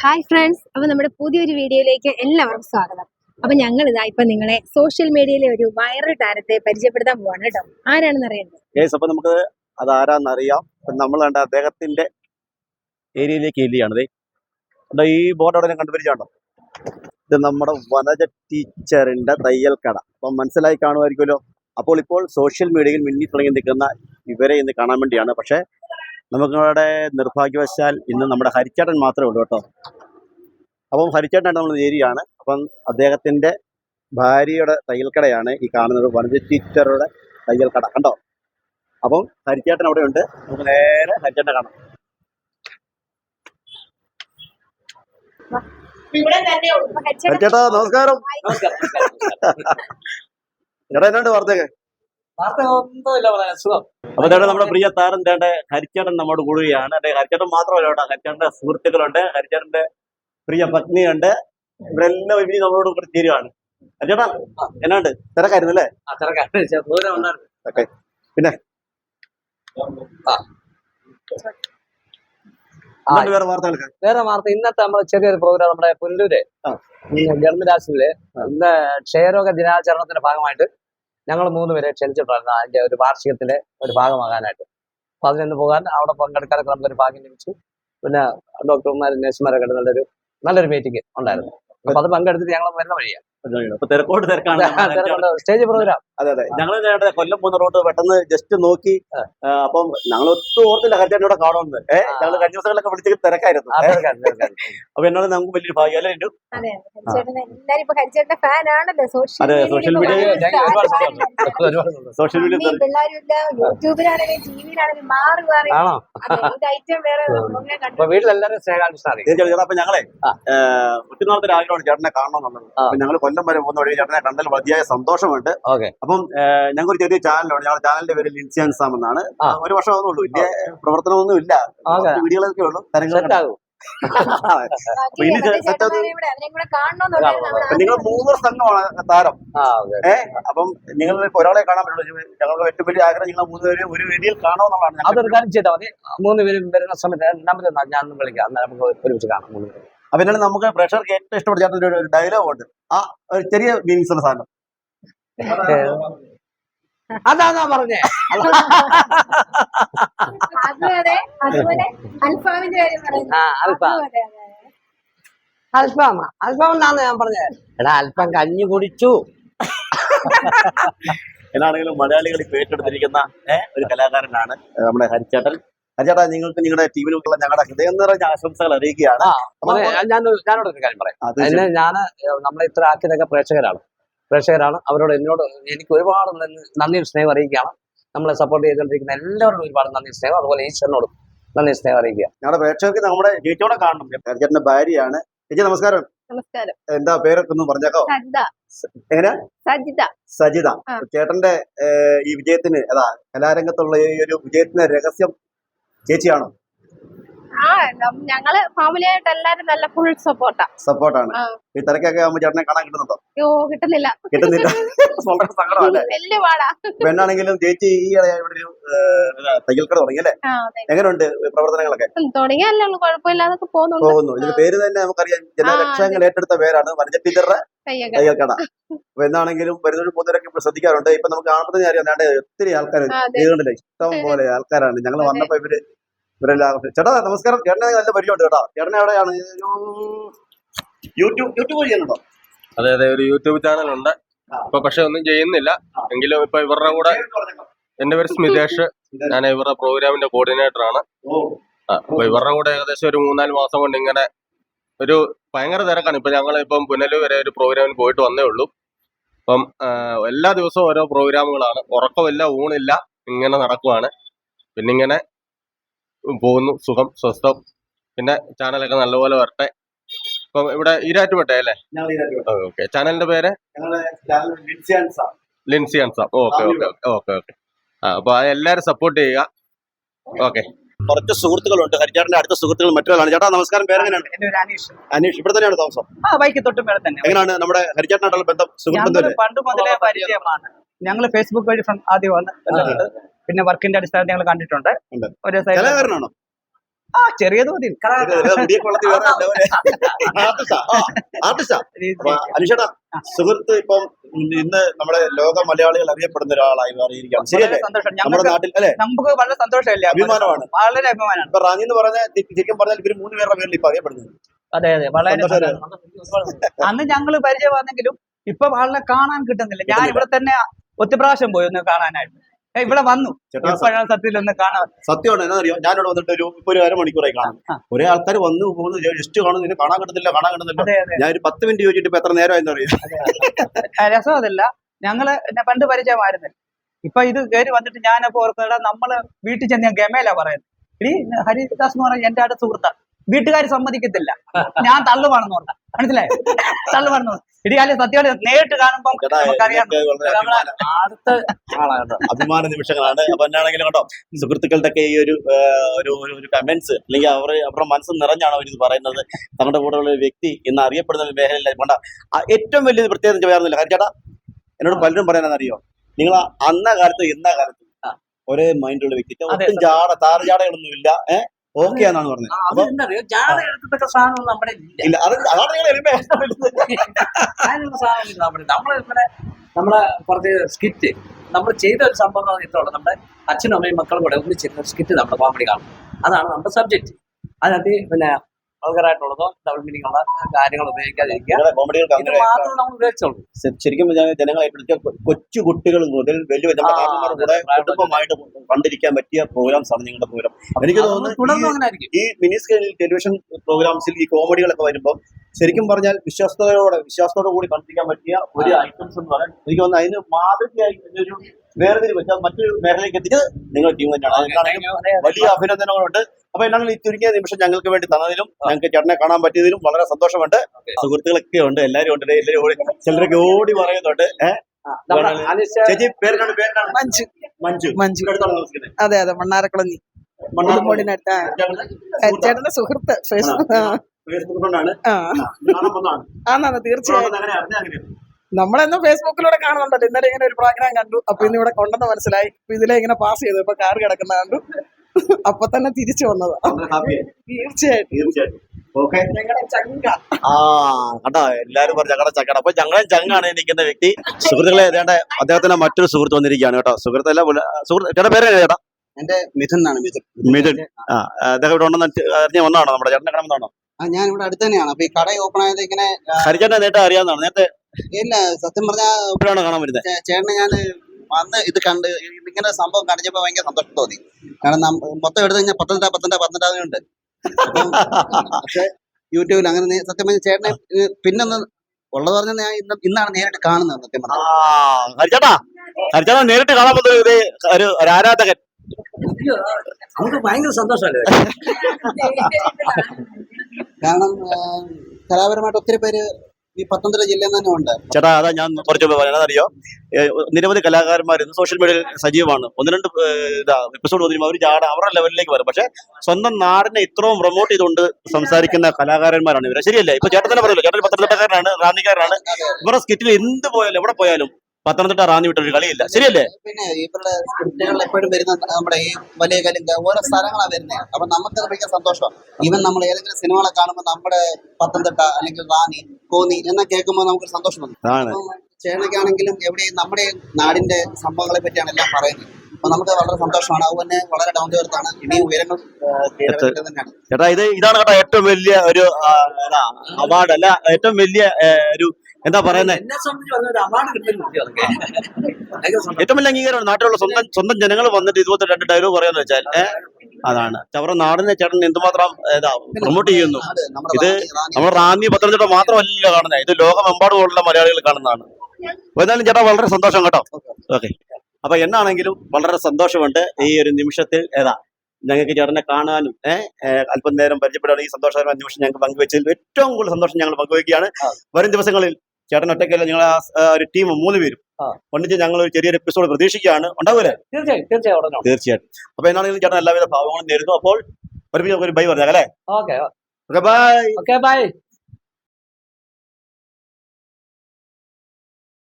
Hi friends അപ്പോൾ നമ്മുടെ പുതിയൊരു വീഡിയോയിലേക്ക് എല്ലാവർക്കും സ്വാഗതം. അപ്പോൾ ഞങ്ങൾ ഇതാ ഇപ്പൊ നിങ്ങളെ സോഷ്യൽ മീഡിയയിലെ ഒരു വൈറൽ താരത്തെ പരിചയപ്പെടുത്താൻ പോവാണ് കേട്ടോ ആരാണെന്ന് അറിയേണ്ടത് അപ്പൊ നമുക്ക് അത് ആരാന്നറിയാം നമ്മൾ കണ്ട അദ്ദേഹത്തിന്റെ ഏരിയയിലേക്ക് എല്ലിയാണത് ഈ ബോർഡ് അവിടെ കണ്ടുപിടിച്ചാണോ ഇത് നമ്മുടെ വനജ ടീച്ചറിന്റെ തയ്യൽ കട. അപ്പം മനസ്സിലായി കാണുമായിരിക്കുമല്ലോ. അപ്പോൾ ഇപ്പോൾ സോഷ്യൽ മീഡിയയിൽ മിന്നി തുടങ്ങി നിൽക്കുന്ന ഇവരെ ഇന്ന് കാണാൻ വേണ്ടിയാണ്. പക്ഷേ നമുക്കിവിടെ നിർഭാഗ്യവശാൽ ഇന്ന് നമ്മുടെ ഹരിച്ചേട്ടൻ മാത്രമേ ഉള്ളൂ കേട്ടോ. അപ്പം ഹരിച്ചേട്ടനായിട്ട് നമ്മൾ നേരിയാണ് അപ്പം അദ്ദേഹത്തിന്റെ ഭാര്യയുടെ തയ്യൽക്കടയാണ് ഈ കാണുന്നത്. വനജ ടീച്ചറുടെ തയ്യൽക്കട. കട കണ്ടോ? അപ്പം ഹരിച്ചേട്ടൻ അവിടെ ഉണ്ട്. നമുക്ക് നേരെ ഹരിച്ചേട്ടനെ കാണാം. ഹരിച്ചേട്ടാ നമസ്കാരം. ചേട്ടാ എന്നാണ്ട് വാർത്തയൊക്കെ? അപ്പൊ ചേട്ടാ നമ്മുടെ പ്രിയ താരം ചേട്ടൻ ഹരിച്ചേട്ടൻ നമ്മോട് കൂടുകയാണ്. അതെ ഹരിച്ചേട്ടൻ മാത്രമല്ല കേട്ടോ ഹരിച്ചേട്ടന്റെ സുഹൃത്തുക്കളുണ്ട് ഹരിച്ചേട്ടന്റെ പ്രിയ പത്നിയുണ്ട്. ഇവരെല്ലാം ഇനി നമ്മളോട് കൂടി തീരുവാണ്. ഹരിച്ചേട്ടാ എന്നാണ്ട്? തിരക്കായിരുന്നു അല്ലേ? ഓക്കെ. പിന്നെ? വേറെ വാർത്തകളൊക്കെ? വേറെ വാർത്ത. ഇന്നത്തെ നമ്മുടെ ചെറിയൊരു പ്രോഗ്രാം നമ്മുടെ പുല്ലൂര്. ഗവൺമെന്റ് ആശുപത്രിയിൽ ഇന്ന് ക്ഷയരോഗ ദിനാചരണത്തിന്റെ ഭാഗമായിട്ട് ഞങ്ങൾ മൂന്ന് പേരെ ക്ഷണിച്ചിട്ടുണ്ടായിരുന്നു അതിന്റെ ഒരു വാർഷികത്തിന്റെ ഒരു ഭാഗമാകാനായിട്ട്. അപ്പൊ അതിനൊന്ന് പോകാൻ അവിടെ പങ്കെടുക്കാനൊക്കെ നമുക്കൊരു ഭാഗ്യം ലഭിച്ചു. പിന്നെ ഡോക്ടർമാരും നഴ്സുമാരൊക്കെ നല്ലൊരു നല്ലൊരു മീറ്റിംഗ് ഉണ്ടായിരുന്നു. അപ്പൊ അത് പങ്കെടുത്തിട്ട് ഞങ്ങൾ വരുന്ന വഴിയാണ് അപ്പൊ തിരക്കോട്ട് തിരക്കാണ്. Stage program. അതെ അതെ. ഞങ്ങൾ ചേട്ടാ കൊല്ലം പോകുന്ന റോഡ് പെട്ടെന്ന് ജസ്റ്റ് നോക്കി. അപ്പം ഞങ്ങൾ ഒട്ടും ഓർത്തില്ല ഹരിച്ചേട്ടൻ ഇവിടെ കാണുമെന്ന്. ഏഹ് ഞങ്ങൾ കഴിഞ്ഞ ദിവസങ്ങളിലൊക്കെ വിളിച്ചിട്ട് തിരക്കായിരുന്നു. അപ്പൊ എന്നോട് നമുക്ക് വലിയൊരു ഭാഗ്യം അല്ലേ? അതെ സോഷ്യൽ മീഡിയ. സോഷ്യൽ മീഡിയ യൂട്യൂബിലാണെങ്കിലും ടിവിയിലാണെങ്കിലും മാറി മാറി. വീട്ടിലെല്ലാരും സ്നേഹാനുഷ്ഠാനം? അപ്പൊ ഞങ്ങളെ ഒറ്റ ഒത്തിരി നാളത്തെ ആഗ്രഹമാണ് ചേട്ടനെ കാണണം എന്നുള്ളത് ഞങ്ങൾ കൊല്ലം വരെ പോകുന്ന വഴി ചേട്ടനെ കണ്ടതിൽ മതിയായ സന്തോഷമുണ്ട്. ഓക്കെ. അപ്പം ഞങ്ങൾ ഒരു ചെറിയ ചാനലുണ്ട്. ഞങ്ങളുടെ ചാനലിന്റെ പേര് ലിൻസിയാൻ സാം എന്നാണ്. ഒരു വർഷം ആവുന്നുള്ളൂ വലിയ പ്രവർത്തനമൊന്നും ഇല്ല. വീടുകളൊക്കെ വീഡിയോകളൊക്കെ ഉള്ളൂ. തരങ്ങളൊക്കെ ഇനി നിങ്ങൾ മൂന്ന് സംഘമാണ് താരം. ഏ ഏഹ് അപ്പം നിങ്ങൾ ഒരാളെ കാണാൻ പറ്റുള്ളൂ. ഞങ്ങളുടെ ഏറ്റവും വലിയ ആഗ്രഹം നിങ്ങൾ മൂന്ന് പേര് ഒരു വേദിയിൽ കാണണമെന്നുള്ളതാണ് അതൊരു കാര്യം ചെയ്താൽ മതി. മൂന്ന് പേരും വരുന്ന സമയത്ത് നമ്പർ ഞാൻ വിളിക്കാം. അന്നേരം നമുക്ക് ഒരുമിച്ച് കാണാം. മൂന്ന് പേരും. അപ്പൊ എന്നാലും നമുക്ക് പ്രേക്ഷകർക്ക് ഏറ്റവും ഇഷ്ടപ്പെട്ട ചേട്ടന്റെ ഒരു ഡയലോഗ് ഉണ്ട്. ആ ഒരു ചെറിയ മീൻസ് ഉള്ള സാധനം. അതാ ഞാൻ പറഞ്ഞേ. അൽഫാമ. അൽഫാം എന്നാന്ന് ഞാൻ പറഞ്ഞത് എടാ അൽഫാം കഞ്ഞി കുടിച്ചു. എന്നാണെങ്കിലും മലയാളികൾ ഇപ്പൊ ഏറ്റെടുത്തിരിക്കുന്ന ഒരു കലാകാരനാണ് നമ്മുടെ ഹരിച്ചേട്ടൻ. ഹരിച്ചേട്ടാ നിങ്ങൾക്ക് നിങ്ങളുടെ ടീമിനുള്ള ഞങ്ങളുടെ ഹൃദയം നിറഞ്ഞ ആശംസകൾ അറിയിക്കുകയാണ്. ഞാൻ ഞാനോട് ഒരു കാര്യം പറയാം. എന്നെ ഞാൻ നമ്മളെ ഇത്ര ആക്കിയതൊക്കെ പ്രേക്ഷകരാണ്. പ്രേക്ഷകരാണ്. അവരോട് എന്നോട് എനിക്ക് ഒരുപാട് നന്ദി സ്നേഹം അറിയിക്കുകയാണ്. നമ്മളെ സപ്പോർട്ട് ചെയ്തുകൊണ്ടിരിക്കുന്ന എല്ലാവരോടും ഒരുപാട് നന്ദി സ്നേഹം അതുപോലെ ഈശ്വരനോടും നന്ദി സ്നേഹം അറിയിക്കുക. ഞങ്ങളുടെ പ്രേക്ഷകർക്ക് നമ്മുടെ ചേച്ചിയോടെ കാണണം. ചേട്ടന്റെ ഭാര്യയാണ്. ചേച്ചി നമസ്കാരം. നമസ്കാരം. എന്താ പേരൊക്കെ ഒന്ന് പറഞ്ഞേക്കോ? എങ്ങനെ? സജിത. സജിത. ചേട്ടന്റെ ഈ വിജയത്തിന് അതാ കലാരംഗത്തുള്ള ഈ ഒരു വിജയത്തിന്റെ രഹസ്യം ചേച്ചിയാണോ? ആ ഞങ്ങൾ ഫാമിലി ആയിട്ട് എല്ലാരും നല്ല ഫുൾ സപ്പോർട്ടാ സപ്പോർട്ടാണ്. ഈ തിരക്കൊക്കെ ആവുമ്പോ ചേട്ടനെ കാണാൻ കിട്ടുന്നുണ്ടോ? യോ കിട്ടുന്നില്ല. കിട്ടുന്നില്ല. വളരെ സങ്കടമല്ലേ? വലിയ പാടാ. പെണ്ണാണെങ്കിലും ചേച്ചി ഈ ഇവിടെ ഒരു തുടങ്ങി അല്ലേ? എങ്ങനെയുണ്ട് പ്രവർത്തനങ്ങളൊക്കെ? തുടങ്ങിയല്ലേ ഉള്ളു കുഴപ്പമില്ലാതൊക്കെ പോകുന്നുണ്ട്. പോകുന്നു. ഇതിന്റെ പേര് തന്നെ നമുക്കറിയാം. ജനലക്ഷങ്ങൾ ഏറ്റെടുത്ത പേരാണ് വനജ ടീച്ചറുടെ കയ്യൊക്കെ തയ്യൽക്കട. അപ്പൊ എന്നാണെങ്കിലും വരുന്നൊരു പൊതുവരൊക്കെ ഇപ്പോൾ ശ്രദ്ധിക്കാറുണ്ട്. ഇപ്പൊ നമുക്ക് കാണുമ്പോൾ അറിയാം ഒത്തിരി ആൾക്കാർ ഇഷ്ടം പോലെ ആൾക്കാരാണ്. ഞങ്ങൾ. വന്നപ്പോ ഇവർ ഇവരെല്ലാം ചേട്ടാ നമസ്കാരം. ചേട്ടനെ നല്ല പരിചയമുണ്ട് കേട്ടോ. ചേട്ടനെ എവിടെയാണ്? യൂട്യൂബ് യൂട്യൂബ് ചെയ്യുന്നുണ്ടോ? അതെ അതെ ഒരു യൂട്യൂബ് ചാനൽ ഉണ്ട്. ഇപ്പൊ പക്ഷെ ഒന്നും ചെയ്യുന്നില്ല. എങ്കിലും ഇപ്പൊ ഇവരുടെ കൂടെ എന്റെ പേര് സ്മിതേഷ്. ഞാൻ ഇവരുടെ പ്രോഗ്രാമിന്റെ കോർഡിനേറ്റർ ആണ്. അപ്പൊ ഇവരുടെ കൂടെ ഏകദേശം ഒരു മൂന്നാൽ മാസം കൊണ്ട് ഇങ്ങനെ ഒരു ഭയങ്കര തിരക്കാണ്. ഇപ്പൊ ഞങ്ങൾ ഇപ്പം പുനലൂർ വരെ ഒരു പ്രോഗ്രാമിന് പോയിട്ട് വന്നേ ഉള്ളൂ. അപ്പം എല്ലാ ദിവസവും ഓരോ പ്രോഗ്രാമുകളാണ് ഉറക്കമില്ല ഊണില്ല. ഇങ്ങനെ നടക്കുവാണ്. പിന്നെ ഇങ്ങനെ പോകുന്നു. സുഖം സ്വസ്ഥം. പിന്നെ ചാനലൊക്കെ നല്ലപോലെ വരട്ടെ. ഇപ്പം ഇവിടെ ഈരാറ്റുപേട്ട അല്ലേ? ഓക്കെ. ചാനലിന്റെ പേര്? ഞങ്ങളുടെ ചാനൽ ലിൻസിയാൻസ് ആണ്. Linsy Ansam. Okay okay okay okay ആ അപ്പൊ എല്ലാരും സപ്പോർട്ട് ചെയ്യുക. ഓക്കെ. കുറച്ച് സുഹൃത്തുക്കളുണ്ട്. ഹരിചേട്ടന്റെ അടുത്ത സുഹൃത്തുക്കൾ മറ്റൊരാളാണ്. ചേട്ടാ നമസ്കാരം. പേരെങ്ങനെയാണ് അനീഷ്. ഇവിടെ തന്നെയാണ് താമസം? ആ ബൈക്ക് തൊട്ട് മേലെ തന്നെ. എങ്ങനെയാണ് നമ്മുടെ ഹരിചേട്ടനായിട്ടുള്ള ബന്ധം? സുഹൃത്തുക്കൾ പണ്ട് മുതലേ പരിചയമാണ്. ഞങ്ങൾ ഫേസ്ബുക്ക് വഴി ആദ്യമാണ് ആദ്യം വന്ന് ബന്ധപ്പെട്ട് പിന്നെ വർക്കിന്റെ അടിസ്ഥാനത്തിൽ ഞങ്ങൾ കണ്ടിട്ടുണ്ട്. ഒരു സൈഡ് ആ ചെറിയ തോതിൽ. അനുഷേട്ടാ സുഹൃത്ത് ഇപ്പം ഇന്ന് നമ്മുടെ ലോക മലയാളികൾ അറിയപ്പെടുന്ന ഒരാളായി മാറിയിരിക്കുകയാണ്. ശരിയല്ലേ? നമ്മുടെ നാട്ടിൽ അല്ലെ? നമുക്ക് വളരെ സന്തോഷമല്ലേ. അഭിമാനമാണ്. വളരെ അഭിമാനമാണ്. ഇപ്പൊ റാണി എന്ന് പറഞ്ഞാൽ ശരിക്കും പറഞ്ഞാൽ ഇവർ മൂന്ന് പേരുടെ പേരിൽ ഇപ്പൊ അറിയപ്പെടുന്നത്. അതെ അതെ. വളരെ. അന്ന് ഞങ്ങൾ പരിചയമാണെങ്കിലും ഇപ്പൊ ആളിനെ കാണാൻ കിട്ടുന്നില്ല. ഞാൻ ഇവിടെ തന്നെ ഒത്തിരി പ്രാവശ്യം പോയി ഒന്ന് കാണാനായിട്ട്. ഇവിടെ വന്നു. ചേട്ടാ ഇപ്പോഴാണ് സത്യത്തിൽ ഒന്ന് കാണാൻ സത്യമാണ് എന്നാ അറിയോ? ഞാനിവിടെ വന്നിട്ട് ഒരു ഇപ്പൊ ഒരു അരമണിക്കൂറായി കാണും. ഒരേ ആൾക്കാർ വന്നു പോകുന്നു. ജസ്റ്റ് കാണുന്നു. നിന്നെ കാണാൻ കിട്ടുന്നില്ല കാണാൻ കിട്ടുന്നില്ല. ഞാൻ ഒരു പത്ത് മിനിറ്റ് ചോദിച്ചിട്ട് ഇപ്പൊ എത്ര നേരമായെന്ന് അറിയാം. രസം അതല്ല ഞങ്ങൾ പണ്ട് പരിചയമായിരുന്നു ഇപ്പൊ ഇത് കയറി വന്നിട്ട് ഞാനപ്പോ ഓർക്കടാ നമ്മൾ വീട്ടിൽ ചെന്ന് ഞാൻ ഗമേല പറയുന്നത്. ഇനി ഹരിദാസ് എന്ന് പറഞ്ഞ എന്റെ അടുത്ത സുഹൃത്താ. വീട്ടുകാർ സമ്മതിക്കത്തില്ല. ഞാൻ തള്ളുവാണെന്ന് പറഞ്ഞ. മനസ്സിലായോ? തള്ളുവാണെന്ന് പറഞ്ഞു. ഇടി അല്ലെ സത്യമായിട്ട് നേരിട്ട് കാണുമ്പോൾ നമുക്കറിയാം. അടുത്ത അഭിമാന നിമിഷങ്ങളാണ്. അപ്പൊ എന്നാണെങ്കിലും കേട്ടോ സുഹൃത്തുക്കളുടെ ഒക്കെ ഈ ഒരു ഒരു കമന്റ്സ് അല്ലെങ്കിൽ അവർ അവരുടെ മനസ്സ് നിറഞ്ഞാണ് അവർ ഇത് പറയുന്നത് നമ്മുടെ കൂടെയുള്ള ഒരു വ്യക്തി ഇന്ന് അറിയപ്പെടുന്ന ഒരു മേഖലയില്ല കൊണ്ട ഏറ്റവും വലിയ പ്രത്യേകത വേറൊന്നുമില്ല. കാര്യം ചേട്ടാ എന്നോട് പലരും പറയാനെന്നറിയോ നിങ്ങൾ അന്ന കാലത്ത് ഇന്ന കാലത്ത് ഒരേ മൈൻഡുള്ള വ്യക്തി. അതെ, ഒട്ടും ജാട താറുജാടകളൊന്നും ഇല്ല ഏഹ് ഓക്കെ എന്നാണ് പറഞ്ഞത്. ജാട എടുത്തിട്ടൊക്കെ സാധനം നമ്മുടെ ഇല്ല. അത് അതാണ് നിങ്ങൾ സാധനം നമ്മുടെ നമ്മളെ കുറച്ച് സ്കിറ്റ് നമ്മൾ ചെയ്ത ഒരു സംഭവം ഇത്രയുള്ളൂ. നമ്മുടെ അച്ഛനും അമ്മയും മക്കളും കൂടെ ഒന്നിച്ചിരുന്ന സ്കിറ്റ് നമ്മുടെ കോമഡി കാണും. അതാണ് നമ്മുടെ സബ്ജക്റ്റ് അതിനകത്ത് പിന്നെ വൾഗറായിട്ടുള്ളതോ ഡബിൾ മീനിങ് ഉള്ള കാര്യങ്ങൾ ഉപയോഗിക്കാതിരിക്കുക. കോമഡികൾക്ക് ഇത് അങ്ങനെ മാത്രമേ നമ്മൾ ഉപയോഗിച്ചുള്ളൂ. ശരിക്കും ജനങ്ങൾ ജനങ്ങളെ ഏറ്റെടുത്ത കൊച്ചു കുട്ടികൾ മുതൽ വലിയ കൂടെ കുടുംബമായിട്ട് കണ്ടിരിക്കാൻ പറ്റിയ പ്രോഗ്രാംസ് ആണ് നിങ്ങളുടെ പ്രോഗ്രാം. എനിക്ക് തോന്നുന്നു ഈ മിനി സ്കെയിലിൽ ടെലിവിഷൻ പ്രോഗ്രാംസിൽ ഈ കോമഡികളൊക്കെ വരുമ്പോൾ ശരിക്കും പറഞ്ഞാൽ വിശ്വാസത്തോടെ വിശ്വാസത്തോടു കൂടി കണ്ടിരിക്കാൻ പറ്റിയ ഒരു ഐറ്റംസ് എന്ന് പറയാൻ എനിക്ക് തോന്നുന്നു അതിന് മാതൃകയായി ഒരു വേർതിരിവ് വെച്ചാൽ മറ്റൊരു മേഖലയിലേക്ക് എത്തിച്ചത് നിങ്ങൾ ടീം തന്നെയാണ്. വലിയ അഭിനന്ദനങ്ങളുണ്ട്. അപ്പൊ എന്നാണ് ഈ ചുരുങ്ങിയ നിമിഷം ഞങ്ങൾക്ക് വേണ്ടി തന്നതിലും ഞങ്ങൾക്ക് ചേട്ടനെ കാണാൻ പറ്റിയതിലും വളരെ സന്തോഷമുണ്ട്. സുഹൃത്തുക്കളൊക്കെ ഉണ്ട് എല്ലാവരും ഉണ്ട്. എല്ലാവരും ഓടി ചിലരൊക്കെ ഓടി പറയുന്നുണ്ട്. ഏഹ് നമ്മുടെ അനിശ ചേച്ചി പേരിനാണ് പേരിനാണ് മഞ്ജു. മഞ്ജു. മഞ്ജു. അടുത്താണ് താമസിക്കുന്നത്. അതെ അതെ മണ്ണാരക്കുളഞ്ഞി ചേട്ടന്റെ സുഹൃത്ത് ഫേസ്ബുക്ക്. ആ, ഫേസ്ബുക്ക് കൊണ്ടാണ്. തീർച്ചയായും. നമ്മളെന്നും ഫേസ്ബുക്കിലൂടെ കാണുന്നുണ്ടല്ലോ. ഇന്നലെ ഇങ്ങനെ ഒരു പ്രോഗ്രാം കണ്ടു. അപ്പൊ ഇന്ന് ഇവിടെ കൊണ്ടെന്ന് മനസ്സിലായി. അപ്പൊ ഇതിലെ ഇങ്ങനെ പാസ് ചെയ്തു. ഇപ്പൊ കാർ കിടക്കുന്ന കണ്ടു. അപ്പൊ തന്നെ തിരിച്ചു വന്നതാ. തീർച്ചയായിട്ടും. കണ്ടോ? എല്ലാരും പറഞ്ഞു ഞങ്ങളുടെ ചങ്ങാണ് അപ്പൊ ഞങ്ങളെ ചങ്ങാണ് നിൽക്കുന്ന വ്യക്തി. സുഹൃത്തുക്കളെ ഏതാണ്ട് അദ്ദേഹത്തിന്റെ മറ്റൊരു സുഹൃത്ത് വന്നിരിക്കുകയാണ് കേട്ടോ. സുഹൃത്തല്ല സുഹൃത്ത് പേര് ചേട്ടാ? എന്റെ മിഥുൻ എന്നാണ് മിഥുൻ. മിഥുൻ. ആ അദ്ദേഹം ഇവിടെ ഉണ്ടെന്ന് അറിഞ്ഞ ഒന്നാണോ നമ്മുടെ ചേട്ടനെ കാണുന്നതാണോ ആ ഞാൻ ഇവിടെ അടുത്ത് തന്നെയാണ്. അപ്പൊ ഈ കട ഓപ്പൺ ആയത് ഇങ്ങനെ ആ, നേരത്തെ അറിയാവുന്നതാണ്. നേരത്തെ ഇല്ല സത്യം പറഞ്ഞാ ഇപ്പോഴാണ് കാണാൻ വരുന്നത്. ചേട്ടന് ഞാൻ വന്ന് ഇത് കണ്ട് ഇങ്ങനെ സംഭവം കാണിച്ചപ്പോ ഭയങ്കര സന്തോഷം തോന്നി. കാരണം മൊത്തം എടുത്തു കഴിഞ്ഞാൽ പത്തനംതിട്ട പത്തനംതിട്ട പത്തനംതിട്ട പക്ഷെ യൂട്യൂബിൽ അങ്ങനെ സത്യം പറഞ്ഞ ചേട്ടനെ പിന്നൊന്ന് ഉള്ളത് പറഞ്ഞാൽ ഞാൻ ഇന്ന് ഇന്നാണ് നേരിട്ട് കാണുന്നത് സത്യം പറഞ്ഞാൽ നേരിട്ട് കാണാൻ ഒരു ആരാധകൻ. നമുക്ക് ഭയങ്കര സന്തോഷമല്ലേ? കാരണം കലാപരമായിട്ട് ഒത്തിരി പേര് ഉണ്ട്. ചേട്ടാ അതാ ഞാൻ കുറച്ച് പറയാനറിയോ നിരവധി കലാകാരന്മാർ ഇന്ന് സോഷ്യൽ മീഡിയയിൽ സജീവമാണ്. ഒന്ന് രണ്ട് ഇതാ എപ്പിസോഡ് വന്നിരുമ്പോൾ അവർ ചാട അവരുടെ ലെവലിലേക്ക് വരും. പക്ഷെ സ്വന്തം നാടിനെ ഇത്രയും പ്രൊമോട്ട് ചെയ്തുകൊണ്ട് സംസാരിക്കുന്ന കലാകാരന്മാരാണ് ഇവരെ. ശരിയല്ലേ? ഇപ്പൊ ചേട്ടൻ തന്നെ പറയല്ലോ ചേട്ടൻ പത്തനംതിട്ടക്കാരനാണ് റാന്നിക്കാരനാണ്. ഇവരുടെ സ്കിറ്റിൽ എന്ത് പോയാലും എവിടെ പോയാലും പത്തനംതിട്ട റാന്നി വിട്ടൊരു കളിയില്ല. ശരിയല്ലേ? പിന്നെ ഇവരുടെ സ്ക്രിപ്റ്റുകൾ എപ്പോഴും വരുന്ന നമ്മുടെ ഈ വലിയ കലിങ്ക ഓരോ സ്ഥലങ്ങളാണ് വരുന്നത്. അപ്പൊ നമുക്ക് ഭയങ്കര സന്തോഷം. ഈവൻ നമ്മൾ ഏതെങ്കിലും സിനിമകളെ കാണുമ്പോൾ നമ്മുടെ പത്തനംതിട്ട അല്ലെങ്കിൽ റാന്നി കോന്നി എന്ന് കേൾക്കുമ്പോൾ നമുക്ക് സന്തോഷം ചേട്ടനൊക്കെയാണെങ്കിലും എവിടെയും നമ്മുടെ നാടിന്റെ സംഭവങ്ങളെ പറ്റിയാണ് എല്ലാം പറയുന്നത്. അപ്പൊ നമുക്ക് വളരെ സന്തോഷമാണ്. അതുപോലെ വളരെ ഡൗൺ ടു എർത്താണ് ഇനിയും ഉയരങ്ങൾ തന്നെയാണ്. ചേട്ടാ ഇത് ഇതാണ് കേട്ടോ ഏറ്റവും വലിയ ഒരു അവാർഡ് അല്ല ഏറ്റവും വലിയ ഒരു എന്താ പറയുന്നത്. ഏറ്റവും വലിയ അംഗീകാരമാണ്. നാട്ടിലുള്ള സ്വന്തം സ്വന്തം ജനങ്ങൾ വന്നിട്ട് ഇതുപോലത്തെ രണ്ട് ഡയലോഗ് പറയാന്ന് വെച്ചാൽ അതാണ്. അവരുടെ നാടിനെ ചേട്ടൻ എന്തുമാത്രം പ്രൊമോട്ട് ചെയ്യുന്നു. ഇത് നമ്മൾ റാന്നി. പത്തനംതിട്ട മാത്രമല്ല കാണുന്നത്. ഇത് ലോകമെമ്പാടുമുള്ള മലയാളികൾ കാണുന്നതാണ്. അപ്പൊ എന്തായാലും ചേട്ടാ വളരെ സന്തോഷം കേട്ടോ. ഓക്കെ. അപ്പൊ എന്നാണെങ്കിലും വളരെ സന്തോഷമുണ്ട്. ഈ ഒരു നിമിഷത്തിൽ ഏതാ ഞങ്ങൾക്ക് ചേട്ടനെ കാണാനും ഏഹ് അല്പം നേരം പരിചയപ്പെടാനും ഈ സന്തോഷകരമായ നിമിഷം ഞങ്ങൾക്ക് പങ്കുവെച്ചതിൽ ഏറ്റവും കൂടുതൽ സന്തോഷം ഞങ്ങൾ പങ്കുവയ്ക്കുകയാണ്. വരും ദിവസങ്ങളിൽ ചേട്ടൻ ഒറ്റയ്ക്കല്ല നിങ്ങൾ ആ ഒരു ടീം മൂന്ന് പേരും. ഒന്നിച്ച് ഞങ്ങൾ ഒരു ചെറിയൊരു എപ്പിസോഡ് പ്രതീക്ഷിക്കുകയാണ്. ഉണ്ടാവില്ലേ തീർച്ചയായും തീർച്ചയായും തീർച്ചയായിട്ടും. അപ്പൊ എന്നാണെങ്കിലും ചേട്ടൻ എല്ലാവിധ ഭാവങ്ങളും നേരുന്നു. അപ്പോൾ ഒരു ഒരു ബൈ പറഞ്ഞാൽ അല്ലേ? Okay bye okay bye